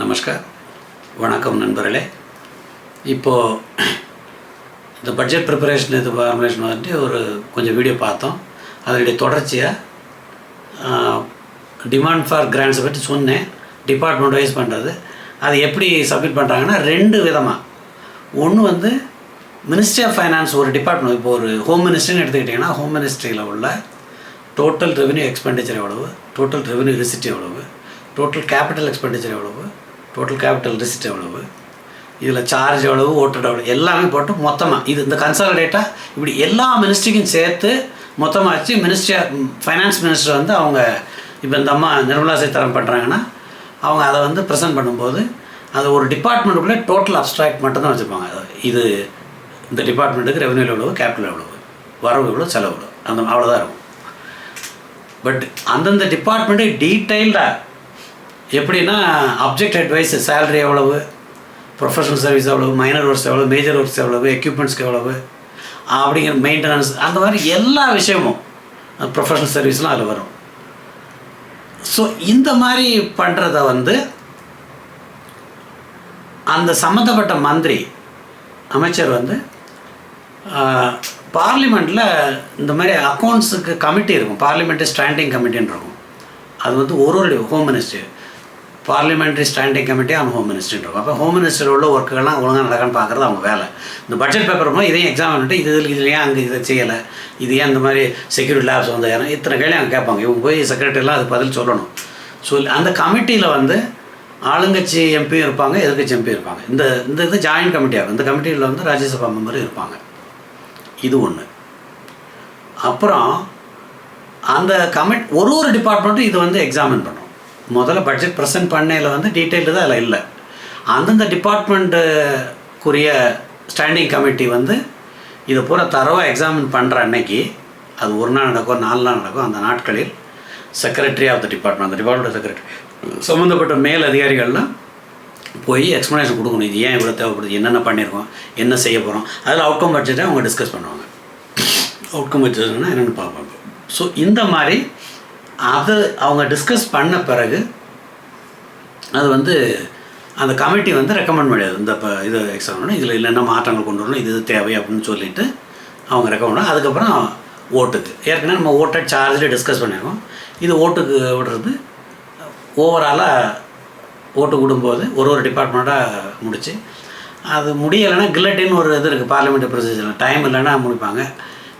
நமஸ்கார். வணக்கம் நண்பர்களே. இப்போது இந்த பட்ஜெட் ப்ரிப்பரேஷன் இது ஃபார்முலேஷன் வந்துட்டு ஒரு கொஞ்சம் வீடியோ பார்த்தோம். அதனுடைய தொடர்ச்சியாக டிமாண்ட் ஃபார் கிராண்ட்ஸை பற்றி சொன்னேன். டிபார்ட்மெண்ட் வைஸ் பண்ணுறது அது எப்படி சப்மிட் பண்ணுறாங்கன்னா ரெண்டு விதமாக ஒன்று வந்து மினிஸ்ட்ரி ஆஃப் ஃபைனான்ஸ் ஒரு டிபார்ட்மெண்ட் இப்போ ஒரு ஹோம் மினிஸ்ட்ரின்னு எடுத்துக்கிட்டிங்கன்னா ஹோம் மினிஸ்ட்ரியில் உள்ள டோட்டல் ரெவென்யூ எக்ஸ்பெண்டிச்சர் எவ்வளவு? டோட்டல் ரெவென்யூ ரிசிட் எவ்வளவு? டோட்டல் கேபிட்டல் எக்ஸ்பெண்டிச்சர் எவ்வளவு? டோட்டல் கேபிட்டல் ரிசிட் எவ்வளவு? இதில் சார்ஜ் எவ்வளவு? ஓட்டட் எவ்வளவு? எல்லாமே போட்டு மொத்தமாக இது இந்த கன்சாலிடேட்டாக இப்படி எல்லா மினிஸ்ட்ரிக்கும் சேர்த்து மொத்தமாக வச்சு மினிஸ்ட்ரி ஃபைனான்ஸ் மினிஸ்டர் வந்து அவங்க இப்போ இந்த அம்மா நிர்மலா சீதாராமன் பண்ணுறாங்கன்னா அவங்க அதை வந்து ப்ரெசென்ட் பண்ணும்போது அது ஒரு டிபார்ட்மெண்ட்டுக்குள்ளே டோட்டல் அப்ஸ்ட்ராக்ட் மட்டும்தான் வச்சுருப்பாங்க இது இந்த டிபார்ட்மெண்ட்டுக்கு ரெவன்யூ எவ்வளவு கேபிட்டல் எவ்வளவு வரவு எவ்வளோ செலவு எவ்வளோ அந்த அவ்வளோதான் இருக்கும். பட் அந்தந்த டிபார்ட்மெண்ட்டு டீட்டெயில்டாக எப்படின்னா அப்ஜெக்ட் அட்வைஸ் சேலரி எவ்வளவு ப்ரொஃபஷனல் சர்வீஸ் எவ்வளவு மைனர் ஒர்க்ஸ் எவ்வளவு மேஜர் ஒர்க்ஸ் எவ்வளவு எக்யூப்மெண்ட்ஸ்க்கு எவ்வளவு அப்படிங்கிற மெயின்டெனன்ஸ் அந்த மாதிரி எல்லா விஷயமும் ப்ரொஃபஷனல் சர்வீஸ்லாம் அதில் வரும். ஸோ இந்த மாதிரி பண்ணுறத வந்து அந்த சம்மந்தப்பட்ட மந்திரி அமைச்சர் வந்து பார்லிமெண்ட்டில் இந்த மாதிரி அக்கௌண்ட்ஸுக்கு கமிட்டி இருக்கும். பார்லிமெண்ட்டு ஸ்டாண்டிங் கமிட்டின்னு இருக்கும். அது வந்து ஒரு ஒரு home minister parliamentary standing committee on home மினிஸ்ட்ரின்னு இருக்கும் அப்போ ஹோம் மினிஸ்டர் உள்ள ஒர்க்குகள்லாம் ஒழுங்காக நடக்கான்னு பார்க்குறது அவங்க வேலை. இந்த பட்ஜெட் பேப்பர் போது இதையும் எக்ஸாம் பண்ணிட்டு இது இதில் ஏன் அங்கே இதை செய்யலை? இது ஏன் இந்த மாதிரி செக்யூரிட்டி லேப்ஸ் வந்து ஏன்னா இத்தனை கேள்வி அங்கே கேட்பாங்க. இவங்க போய் செக்ரட்டரிலாம் அது பதில் சொல்லணும். சொல் அந்த கமிட்டியில் வந்து ஆளுங்கட்சி எம்பியும் இருப்பாங்க எதிர்கட்சி எம்பியும் இருப்பாங்க. இந்த இந்த இது ஜாயின்ட் கமிட்டியாக இந்த கமிட்டியில் வந்து ராஜ்யசபா மெம்பரும் இருப்பாங்க. இது ஒன்று அப்புறம் அந்த கமிட் ஒரு ஒரு டிபார்ட்மெண்ட்டும் இது வந்து எக்ஸாமின் பண்ணும். முதல்ல பட்ஜெட் ப்ரெசென்ட் பண்ணையில் வந்து டீட்டெயில்டு தான் அதில் இல்லை. அந்தந்த டிபார்ட்மெண்ட்டுக்குரிய ஸ்டாண்டிங் கமிட்டி வந்து இதை பூரா தரவாக எக்ஸாமின் பண்ணுற அன்னைக்கு அது ஒரு நாள் நடக்கும் நாலு நாள் நடக்கும் அந்த நாட்களில் செக்ரட்டரி ஆஃப் த டிபார்ட்மெண்ட் அந்த டிபார்ட்மெண்ட் செக்ரட்டரி சம்மந்தப்பட்ட மேல் அதிகாரிகள்லாம் போய் எக்ஸ்ப்ளனேஷன் கொடுக்கணும். இது ஏன் இவ்வளோ தேவைப்படுது? என்னென்ன பண்ணியிருக்கோம் என்ன செய்ய போகிறோம் அதில் அவுட்கம் பட்ஜெட்டை அவங்க டிஸ்கஸ் பண்ணுவாங்க. அவுட்கம் பட்ஜெட்னா என்னென்னு பார்ப்பாங்க. ஸோ இந்த மாதிரி அது அவங்க டிஸ்கஸ் பண்ண பிறகு அது வந்து அந்த கமிட்டி வந்து ரெக்கமெண்ட் பண்ணியது. இந்த இப்போ இது எக்ஸாம் இதில் என்னென்ன மாற்றங்கள் கொண்டு வரணும் இது இது தேவை அப்படின்னு சொல்லிட்டு அவங்க ரெக்கமெண்ட் அதுக்கப்புறம் ஓட்டுக்கு ஏற்கனவே நம்ம ஓட்டை சார்ஜில் டிஸ்கஸ் பண்ணியிருக்கோம். இது ஓட்டுக்கு விடுறது ஓவராலாக ஓட்டு விடும்போது ஒரு ஒரு டிபார்ட்மெண்ட்டாக முடிச்சு அது முடியலைன்னா கில்லட்டின்னு ஒரு இது இருக்குது பார்லிமெண்ட் ப்ரொசீஜர் டைம் இல்லைன்னா முடிப்பாங்க.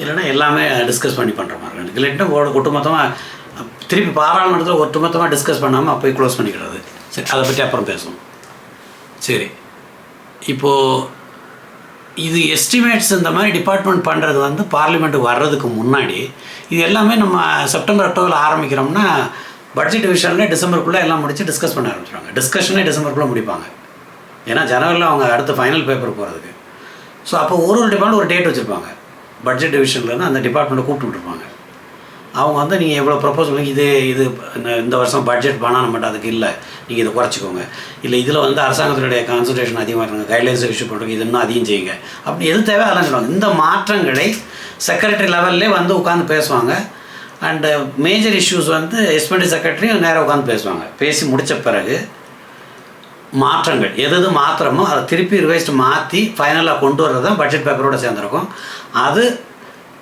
இல்லைன்னா எல்லாமே டிஸ்கஸ் பண்ணி பண்ணுற மாதிரி இருக்கு. கில்லட்டும் ஓட ஒட்டுமொத்தமாக திருப்பி பாராளுமன்றத்தில் ஒட்டுமொத்தமாக டிஸ்கஸ் பண்ணாமல் அப்போயே க்ளோஸ் பண்ணிக்கிறது. சரி அதை பற்றி அப்புறம் பேசுவோம். சரி. இப்போது இது எஸ்டிமேட்ஸ் இந்த மாதிரி டிபார்ட்மெண்ட் பண்ணுறது வந்து பார்லிமெண்ட்டுக்கு வர்றதுக்கு முன்னாடி இது எல்லாமே நம்ம செப்டம்பர் அக்டோபரில் ஆரம்பிக்கிறோம்னா பட்ஜெட் விஷயம்ல டிசம்பருக்குள்ளே எல்லாம் முடித்து டிஸ்கஸ் பண்ண ஆரம்பிச்சிருவாங்க. டிஸ்கஷனே டிசம்பருக்குள்ளே முடிப்பாங்க. ஏன்னா ஜனவரியில் அவங்க அடுத்த ஃபைனல் பேப்பர் போகிறதுக்கு ஸோ அப்போ ஒரு ஒரு டிபார்ட்மெண்ட் ஒரு டேட் வச்சுருப்பாங்க. பட்ஜெட் டிவிஷன்லேருந்து அந்த டிபார்ட்மெண்ட்டை கூப்பிட்டு விட்டுருப்பாங்க. அவங்க வந்து நீங்கள் எவ்வளோ ப்ரப்போஸ் பண்ணி இது இது இந்த- இந்த வருஷம் பட்ஜெட் பண்ணால் நம்மகிட்ட அதுக்கு இல்லை. நீங்கள் இதை குறைச்சிக்கோங்க. இல்லை இதில் வந்து அரசாங்கத்தினுடைய கான்சன்ட்ரேஷன் அதிகமாக இருக்காங்க. கைட்லைன்ஸ் இஷ்யூ பண்ணுறோம் இது இன்னும் அதிகம் செய்யுங்க. அப்படி எது தேவை அதெல்லாம் சொல்லுவாங்க. இந்த மாற்றங்களை செக்ரட்டரி லெவல்லே வந்து உட்காந்து பேசுவாங்க. அண்டு மேஜர் இஷ்யூஸ் வந்து எஸ்பெண்டி செக்ரட்டரியும் நேராக உட்காந்து பேசுவாங்க. பேசி முடித்த பிறகு மாற்றங்கள். எது எது மாத்திரமோ அதை திருப்பி ரிவைஸ்ட் மாற்றி ஃபைனலாக கொண்டு வர்றது தான் பட்ஜெட் பேப்பரோடு சேர்ந்துருக்கும். அது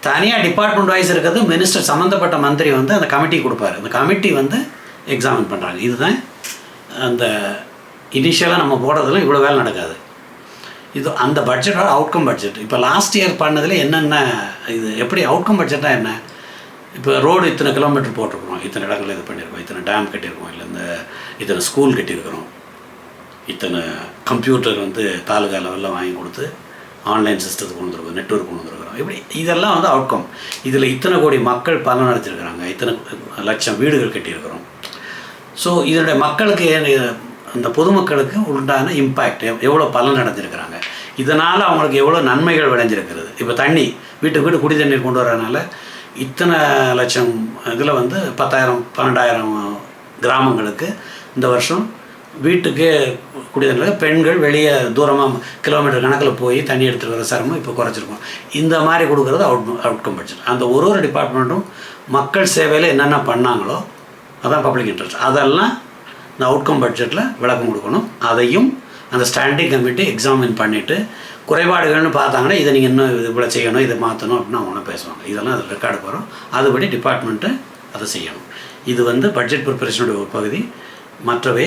தனியாக டிபார்ட்மெண்ட் வைஸ் இருக்கிறது மினிஸ்டர் சம்மந்தப்பட்ட மந்திரி வந்து அந்த கமிட்டி கொடுப்பாரு. அந்த கமிட்டி வந்து எக்ஸாமின் பண்ணுறாங்க இதுதான் அந்த இனிஷியலாக நம்ம போடுறதுல இவ்வளோ வேலை நடக்காது. இது அந்த பட்ஜெட்டோட அவுட்கம் பட்ஜெட் இப்போ லாஸ்ட் இயர் பண்ணதில் என்னென்ன இது எப்படி அவுட்கம் பட்ஜெட்டாக என்ன? இப்போ ரோடு இத்தனை கிலோமீட்டர் போட்டிருக்கிறோம். இத்தனை இடங்கள் இது பண்ணியிருக்கோம். இத்தனை டேம் கட்டியிருக்கோம். இல்லை இந்த இத்தனை ஸ்கூல் கட்டியிருக்கிறோம். இத்தனை கம்ப்யூட்டர் வந்து தாலுகா லெவலில் வாங்கி கொடுத்து ஆன்லைன் சிஸ்டத்துக்கு கொண்டு வந்துருக்கோம் நெட்ஒர்க் கொண்டு வந்துருக்கிறோம். இப்படி இதெல்லாம் வந்து அவுட்கம் இதில் இத்தனை கோடி மக்கள் பலன் அடைச்சிருக்கிறாங்க இத்தனை லட்சம் வீடுகள் கட்டியிருக்கிறோம். ஸோ இதனுடைய மக்களுக்கு ஏன் அந்த பொதுமக்களுக்கு உண்டான இம்பேக்ட் எவ்வளோ பலன் அடைஞ்சிருக்கிறாங்க? இதனால் அவங்களுக்கு எவ்வளோ நன்மைகள் விளைஞ்சிருக்கிறது? இப்போ தண்ணி வீட்டுக்கு வீடு குடி தண்ணீர் கொண்டு வரதுனால இத்தனை லட்சம் இதில் வந்து பத்தாயிரம் பன்னெண்டாயிரம் கிராமங்களுக்கு இந்த வருஷம் வீட்டுக்கு குடிதண்ணீர் பெண்கள் வெளியே தூரமாக கிலோமீட்டர் கணக்கில் போய் தண்ணி எடுத்துகிட்டு வர சிரமம் இப்போ குறைச்சிருக்கோம் இந்த மாதிரி கொடுக்குறது அவுட் அவுட்கம் பட்ஜெட் அந்த ஒரு ஒரு டிபார்ட்மெண்ட்டும் மக்கள் சேவையில் என்னென்ன பண்ணாங்களோ அதான் பப்ளிக் இன்ட்ரெஸ்ட் அதெல்லாம் இந்த அவுட்கம் பட்ஜெட்டில் விளக்கம் கொடுக்கணும். அதையும் அந்த ஸ்டாண்டிங் கமிட்டி எக்ஸாமின் பண்ணிவிட்டு குறைபாடுகள்னு பார்த்தாங்கன்னா இதை நீங்கள் இன்னும் இது போல் செய்யணும் இதை மாற்றணும் அப்படின்னு அவங்க பேசுவாங்க. இதெல்லாம் அதில் ரெக்கார்டு வரும் அதுபடி டிபார்ட்மெண்ட்டு அதை செய்யணும். இது வந்து பட்ஜெட் ப்ரிப்பரேஷனுடைய ஒரு பகுதி. மற்றவை